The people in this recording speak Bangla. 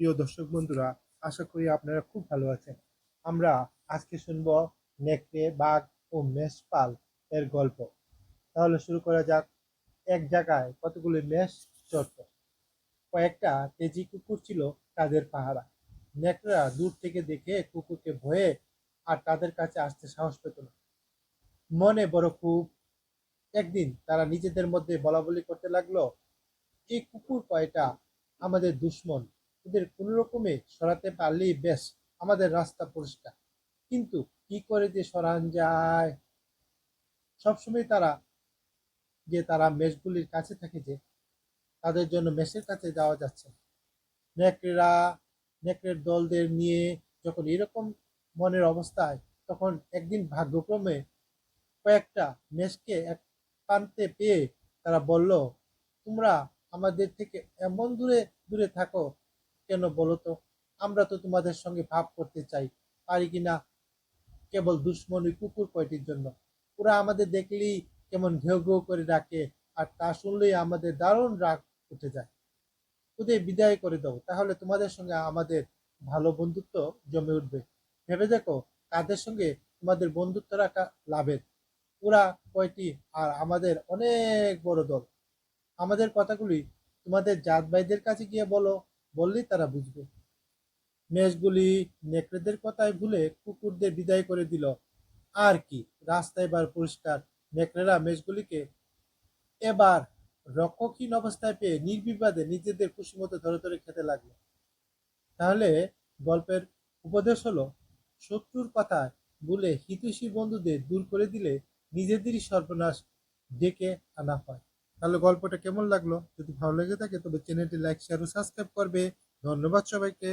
প্রিয় দর্শক বন্ধুরা, আশা করি আপনারা খুব ভালো আছেন। আমরা আজকে শুনব নেকড়ে, বাঘ ও মেষপাল এর গল্প। তাহলে শুরু করা যাক। এক জায়গায় কতগুলি মেষ চড়ত? কয়েকটা তেজি কুকুর ছিল তাদের পাহারা। নেকড়েরা দূর থেকে দেখে কুকুরকে ভয়ে আর তাদের কাছে আসতে সাহস পেত না। মনে বড় খুব একদিন তারা নিজেদের মধ্যে বলা বলি করতে লাগল, এই কুকুর কয়টা? আমাদের দুশ্মন। এদের কোন রকমে সরাতে পারলেই বেশ, আমাদের রাস্তা পরিষ্কার কিন্তু কি করে যে সরান যায় সবসময় তারা, যে তারা মেষগুলির কাছে থাকে যে, তাদের জন্য মেষের কাছে যাওয়া যাচ্ছে। নেকড়েরা, নেকড়ের দলদের নিয়ে যখন এরকম মনের অবস্থায়, তখন একদিন ভাগ্যক্রমে কয়েকটা মেষকে এক প্রান্তে পেয়ে তারা বলল, তোমরা আমাদের থেকে এমন দূরে দূরে থাকো কেন বলো তো? আমরা তো তোমাদের সঙ্গে ভাব করতে চাই, পারি কিনা কেবল দুশ্মনী কুকুর কয়টির জন্য? ওরা আমাদের দেখলেই কেমন ঘেউ ঘেউ করে ডাকে, আর তা শুনলেই আমাদের দারুণ রাগ উঠে যায়। ওদের বিদায় করে দাও, তাহলে তোমাদের সঙ্গে আমাদের ভালো বন্ধুত্ব জমে উঠবে। ভেবে দেখো, তাদের সঙ্গে তোমাদের বন্ধুত্ব রাখা লাভের। ওরা কয়টি, আর আমাদের অনেক বড় দল। আমাদের কথাগুলি তোমাদের জাত ভাইদের কাছে গিয়ে বলো। বললেই তারা বুঝবে। মেষগুলি নেকড়েদের কথায় ভুলে কুকুরদের বিদায় করে দিল। আর কি, রাস্তা এবার পরিষ্কার। নেকড়েরা মেষগুলিকে এবার রক্ষকহীন অবস্থায় পেয়ে নির্বিবাদে নিজেদের খুশি মতো ধরে ধরে খেতে লাগল। তাহলে গল্পের উপদেশ হলো, শত্রুর কথা বলে হিতৈষী বন্ধুদের দূর করে দিলে নিজেদেরই সর্বনাশ ডেকে আনা হয়। তাহলে গল্পটা কেমন লাগল? যদি ভালো লেগে থাকে তবে চ্যানেলটি লাইক শেয়ার ও সাবস্ক্রাইব করবে। ধন্যবাদ সবাইকে।